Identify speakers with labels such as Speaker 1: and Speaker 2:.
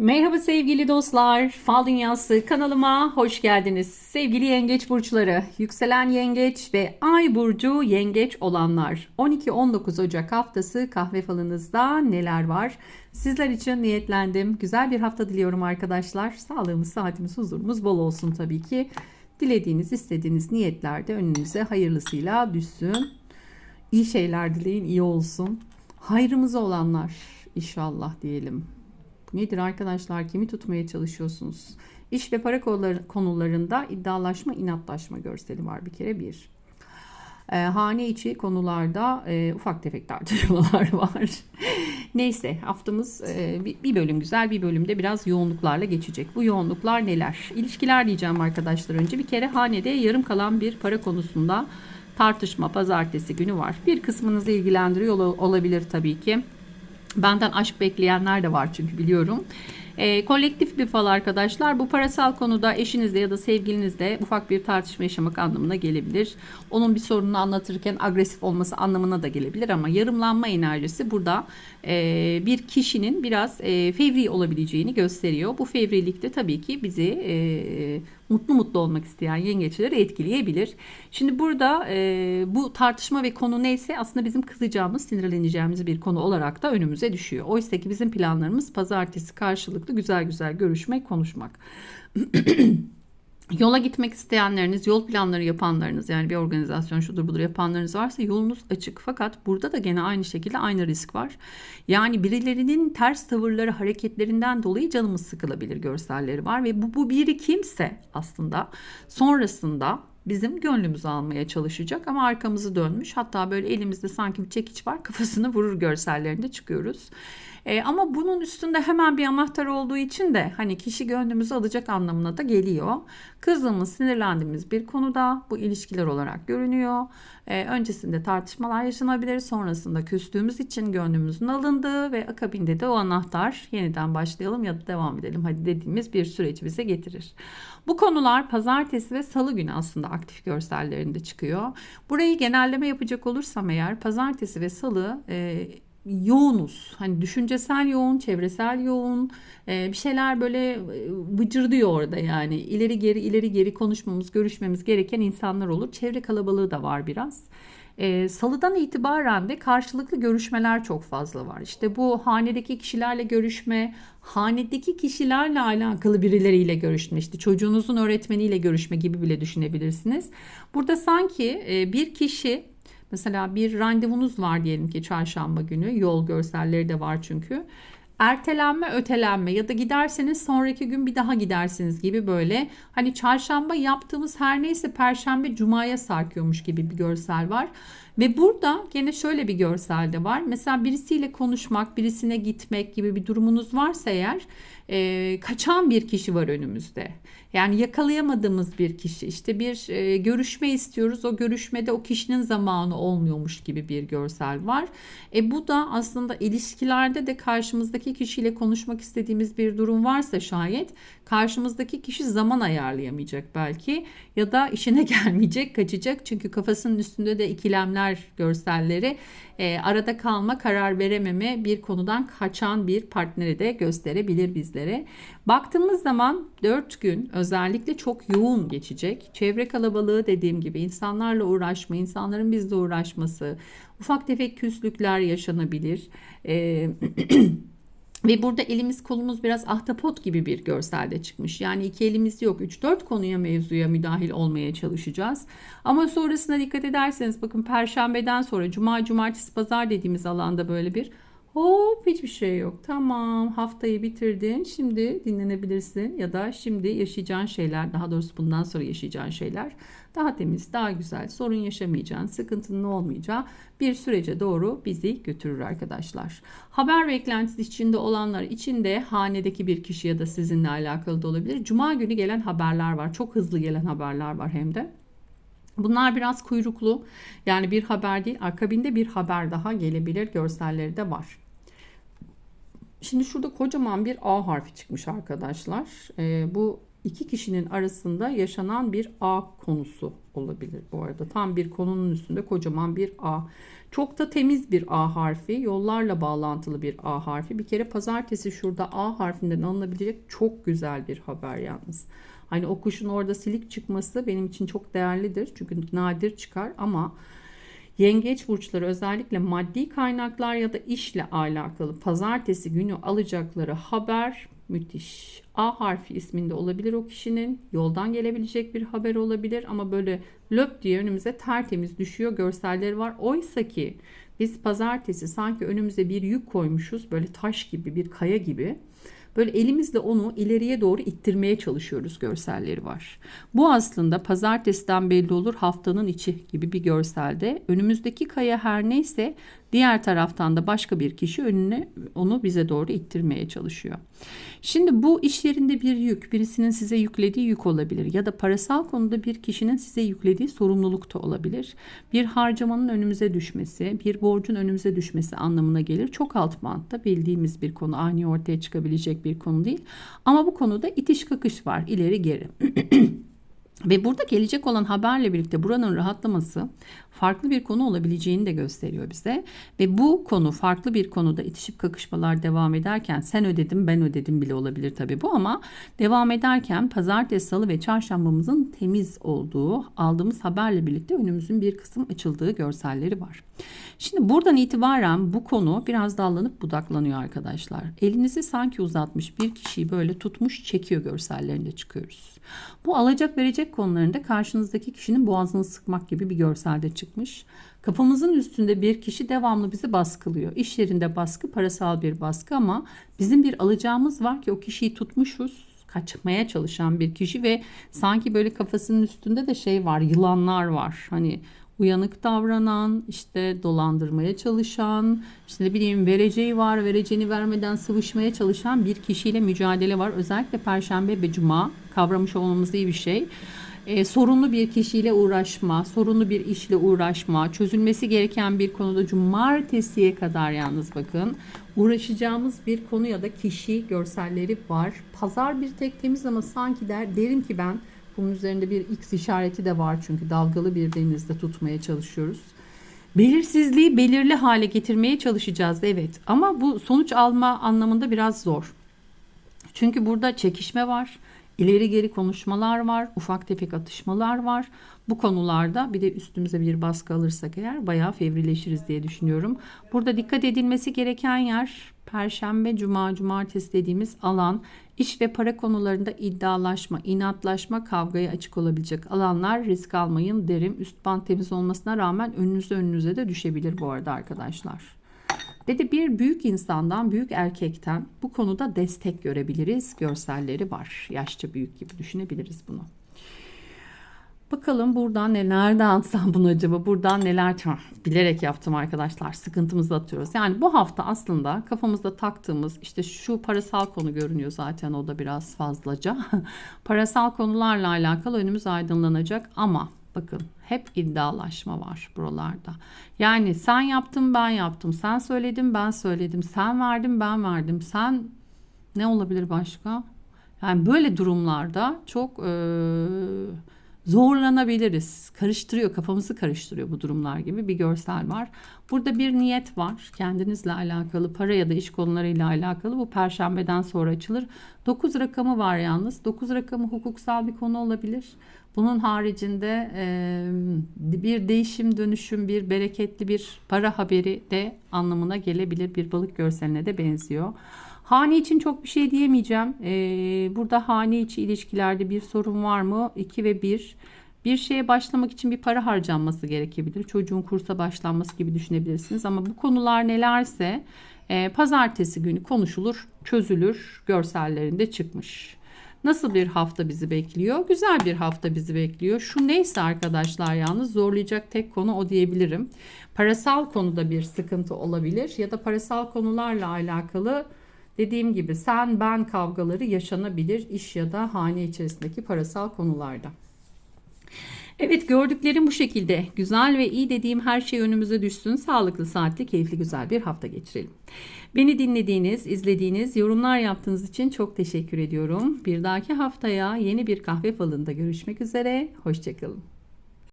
Speaker 1: Merhaba sevgili dostlar. Fal Dünyası kanalıma hoş geldiniz. Sevgili yengeç burçları, yükselen yengeç ve ay burcu yengeç olanlar. 12-19 Ocak haftası kahve falınızda neler var? Sizler için niyetlendim. Güzel bir hafta diliyorum arkadaşlar. Sağlığımız, saatimiz, huzurumuz bol olsun tabii ki. Dilediğiniz, istediğiniz niyetler de önünüze hayırlısıyla düşsün. İyi şeyler dileyin, iyi olsun. Hayrımıza olanlar inşallah diyelim. Nedir arkadaşlar? Kimi tutmaya çalışıyorsunuz? İş ve para konuları- konularında iddialaşma, inatlaşma görseli var bir kere bir. Ee, hane içi konularda e, ufak tefek tartışmalar var. Neyse haftamız e, bir, bölüm güzel bir bölümde biraz yoğunluklarla geçecek. Bu yoğunluklar neler? İlişkiler diyeceğim arkadaşlar önce. Bir kere hanede yarım kalan bir para konusunda tartışma pazartesi günü var. Bir kısmınızı ilgilendiriyor ol- olabilir tabii ki. Benden aşk bekleyenler de var çünkü biliyorum. Ee, kolektif bir fal arkadaşlar. Bu parasal konuda eşinizle ya da sevgilinizle ufak bir tartışma yaşamak anlamına gelebilir. Onun bir sorununu anlatırken agresif olması anlamına da gelebilir ama yarımlanma enerjisi burada e, bir kişinin biraz e, fevri olabileceğini gösteriyor. Bu fevrilik de tabii ki bizi e, mutlu mutlu olmak isteyen yengeçleri etkileyebilir. Şimdi burada e, bu tartışma ve konu neyse aslında bizim kızacağımız, sinirleneceğimiz bir konu olarak da önümüze düşüyor. Oysa ki bizim planlarımız pazartesi karşılıklı güzel güzel görüşmek, konuşmak. Yola gitmek isteyenleriniz, yol planları yapanlarınız yani bir organizasyon şudur budur yapanlarınız varsa yolunuz açık. Fakat burada da gene aynı şekilde aynı risk var. Yani birilerinin ters tavırları, hareketlerinden dolayı canımız sıkılabilir görselleri var ve bu, bu biri kimse aslında sonrasında bizim gönlümüzü almaya çalışacak ama arkamızı dönmüş. Hatta böyle elimizde sanki bir çekiç var kafasını vurur görsellerinde çıkıyoruz. E, ama bunun üstünde hemen bir anahtar olduğu için de hani kişi gönlümüzü alacak anlamına da geliyor. Kızdığımız, sinirlendiğimiz bir konuda bu ilişkiler olarak görünüyor. E, öncesinde tartışmalar yaşanabilir. Sonrasında küstüğümüz için gönlümüzün alındığı ve akabinde de o anahtar yeniden başlayalım ya da devam edelim hadi dediğimiz bir süreci bize getirir. Bu konular pazartesi ve salı günü aslında aktif görsellerinde çıkıyor. Burayı genelleme yapacak olursam eğer pazartesi ve salı e, yoğunuz. Hani düşüncesel yoğun, çevresel yoğun, e, bir şeyler böyle e, vıcırdıyor orada yani. ileri geri ileri geri konuşmamız, görüşmemiz gereken insanlar olur. Çevre kalabalığı da var biraz. E, Salıdan itibaren de karşılıklı görüşmeler çok fazla var. İşte bu hanedeki kişilerle görüşme, hanedeki kişilerle alakalı birileriyle görüşme, işte çocuğunuzun öğretmeniyle görüşme gibi bile düşünebilirsiniz. Burada sanki bir kişi Mesela bir randevunuz var diyelim ki çarşamba günü. Yol görselleri de var çünkü. Ertelenme, ötelenme ya da giderseniz sonraki gün bir daha gidersiniz gibi böyle. Hani çarşamba yaptığımız her neyse perşembe cumaya sarkıyormuş gibi bir görsel var. Ve burada gene şöyle bir görsel de var. Mesela birisiyle konuşmak, birisine gitmek gibi bir durumunuz varsa eğer e, kaçan bir kişi var önümüzde. Yani yakalayamadığımız bir kişi. İşte bir e, görüşme istiyoruz. O görüşmede o kişinin zamanı olmuyormuş gibi bir görsel var. E bu da aslında ilişkilerde de karşımızdaki kişiyle konuşmak istediğimiz bir durum varsa şayet karşımızdaki kişi zaman ayarlayamayacak belki ya da işine gelmeyecek, kaçacak. Çünkü kafasının üstünde de ikilemler görselleri e, arada kalma, karar verememe bir konudan kaçan bir partneri de gösterebilir bizlere. Baktığımız zaman 4 gün özellikle çok yoğun geçecek. Çevre kalabalığı dediğim gibi insanlarla uğraşma, insanların bizle uğraşması, ufak tefek küslükler yaşanabilir. Ee, Ve burada elimiz kolumuz biraz ahtapot gibi bir görselde çıkmış. Yani iki elimiz yok. 3-4 konuya mevzuya müdahil olmaya çalışacağız. Ama sonrasında dikkat ederseniz bakın perşembeden sonra cuma, cumartesi, pazar dediğimiz alanda böyle bir hop hiçbir şey yok. Tamam haftayı bitirdin. Şimdi dinlenebilirsin ya da şimdi yaşayacağın şeyler daha doğrusu bundan sonra yaşayacağın şeyler daha temiz, daha güzel, sorun yaşamayacağın, sıkıntının olmayacağı bir sürece doğru bizi götürür arkadaşlar. Haber beklentisi içinde olanlar için de hanedeki bir kişi ya da sizinle alakalı da olabilir. Cuma günü gelen haberler var. Çok hızlı gelen haberler var hem de. Bunlar biraz kuyruklu. Yani bir haber değil, akabinde bir haber daha gelebilir. Görselleri de var. Şimdi şurada kocaman bir A harfi çıkmış arkadaşlar. Ee, bu iki kişinin arasında yaşanan bir A konusu olabilir bu arada. Tam bir konunun üstünde kocaman bir A. Çok da temiz bir A harfi, yollarla bağlantılı bir A harfi. Bir kere pazartesi şurada A harfinden alınabilecek çok güzel bir haber yalnız. Hani o kuşun orada silik çıkması benim için çok değerlidir. Çünkü nadir çıkar ama Yengeç burçları özellikle maddi kaynaklar ya da işle alakalı pazartesi günü alacakları haber müthiş. A harfi isminde olabilir o kişinin. Yoldan gelebilecek bir haber olabilir ama böyle löp diye önümüze tertemiz düşüyor görselleri var. Oysa ki biz pazartesi sanki önümüze bir yük koymuşuz böyle taş gibi bir kaya gibi. Böyle elimizle onu ileriye doğru ittirmeye çalışıyoruz görselleri var. Bu aslında pazartesiden belli olur haftanın içi gibi bir görselde. Önümüzdeki kaya her neyse diğer taraftan da başka bir kişi önüne onu bize doğru ittirmeye çalışıyor. Şimdi bu iş yerinde bir yük, birisinin size yüklediği yük olabilir ya da parasal konuda bir kişinin size yüklediği sorumluluk da olabilir. Bir harcamanın önümüze düşmesi, bir borcun önümüze düşmesi anlamına gelir. Çok alt bantta bildiğimiz bir konu, ani ortaya çıkabilecek bir konu değil. Ama bu konuda itiş kakış var, ileri geri. Ve burada gelecek olan haberle birlikte buranın rahatlaması farklı bir konu olabileceğini de gösteriyor bize. Ve bu konu farklı bir konuda itişip kakışmalar devam ederken sen ödedim ben ödedim bile olabilir tabii bu ama devam ederken pazartesi, salı ve çarşambamızın temiz olduğu aldığımız haberle birlikte önümüzün bir kısım açıldığı görselleri var. Şimdi buradan itibaren bu konu biraz dallanıp budaklanıyor arkadaşlar. Elinizi sanki uzatmış bir kişiyi böyle tutmuş çekiyor görsellerinde çıkıyoruz. Bu alacak verecek konularında karşınızdaki kişinin boğazını sıkmak gibi bir görselde çıkmış. Kafamızın üstünde bir kişi devamlı bizi baskılıyor. İş yerinde baskı, parasal bir baskı ama bizim bir alacağımız var ki o kişiyi tutmuşuz kaçmaya çalışan bir kişi ve sanki böyle kafasının üstünde de şey var yılanlar var. Hani uyanık davranan, işte dolandırmaya çalışan, işte ne bileyim vereceği var, vereceğini vermeden sıvışmaya çalışan bir kişiyle mücadele var. Özellikle Perşembe ve Cuma kavramış olmamız iyi bir şey. Ee, sorunlu bir kişiyle uğraşma, sorunlu bir işle uğraşma, çözülmesi gereken bir konuda cumartesiye kadar yalnız bakın uğraşacağımız bir konu ya da kişi görselleri var. Pazar bir tek temiz ama sanki der derim ki ben bunun üzerinde bir X işareti de var çünkü dalgalı bir denizde tutmaya çalışıyoruz. Belirsizliği belirli hale getirmeye çalışacağız evet ama bu sonuç alma anlamında biraz zor. Çünkü burada çekişme var, ileri geri konuşmalar var, ufak tefek atışmalar var. Bu konularda bir de üstümüze bir baskı alırsak eğer bayağı fevrileşiriz diye düşünüyorum. Burada dikkat edilmesi gereken yer Perşembe, Cuma, Cumartesi dediğimiz alan iş ve para konularında iddialaşma, inatlaşma, kavgaya açık olabilecek alanlar risk almayın derim. Üst band temiz olmasına rağmen önünüze önünüze de düşebilir bu arada arkadaşlar. Ve de bir büyük insandan, büyük erkekten bu konuda destek görebiliriz. Görselleri var. Yaşça büyük gibi düşünebiliriz bunu. Bakalım buradan neler de atsam bunu acaba? Buradan neler bilerek yaptım arkadaşlar. Sıkıntımızı atıyoruz. Yani bu hafta aslında kafamızda taktığımız işte şu parasal konu görünüyor zaten o da biraz fazlaca. parasal konularla alakalı önümüz aydınlanacak ama bakın hep iddialaşma var buralarda. Yani sen yaptın ben yaptım. Sen söyledin ben söyledim. Sen verdin ben verdim. Sen ne olabilir başka? Yani böyle durumlarda çok ee, zorlanabiliriz. Karıştırıyor, kafamızı karıştırıyor bu durumlar gibi bir görsel var. Burada bir niyet var. Kendinizle alakalı, para ya da iş konularıyla alakalı. Bu perşembeden sonra açılır. 9 rakamı var yalnız. 9 rakamı hukuksal bir konu olabilir. Bunun haricinde e, bir değişim, dönüşüm, bir bereketli bir para haberi de anlamına gelebilir. Bir balık görseline de benziyor. Hane için çok bir şey diyemeyeceğim. Ee, burada hane içi ilişkilerde bir sorun var mı? 2 ve 1. Bir şeye başlamak için bir para harcanması gerekebilir. Çocuğun kursa başlanması gibi düşünebilirsiniz. Ama bu konular nelerse e, pazartesi günü konuşulur, çözülür, görsellerinde çıkmış. Nasıl bir hafta bizi bekliyor? Güzel bir hafta bizi bekliyor. Şu neyse arkadaşlar yalnız zorlayacak tek konu o diyebilirim. Parasal konuda bir sıkıntı olabilir ya da parasal konularla alakalı Dediğim gibi sen ben kavgaları yaşanabilir iş ya da hane içerisindeki parasal konularda. Evet gördüklerim bu şekilde. Güzel ve iyi dediğim her şey önümüze düşsün. Sağlıklı, saatli, keyifli, güzel bir hafta geçirelim. Beni dinlediğiniz, izlediğiniz, yorumlar yaptığınız için çok teşekkür ediyorum. Bir dahaki haftaya yeni bir kahve falında görüşmek üzere. Hoşçakalın.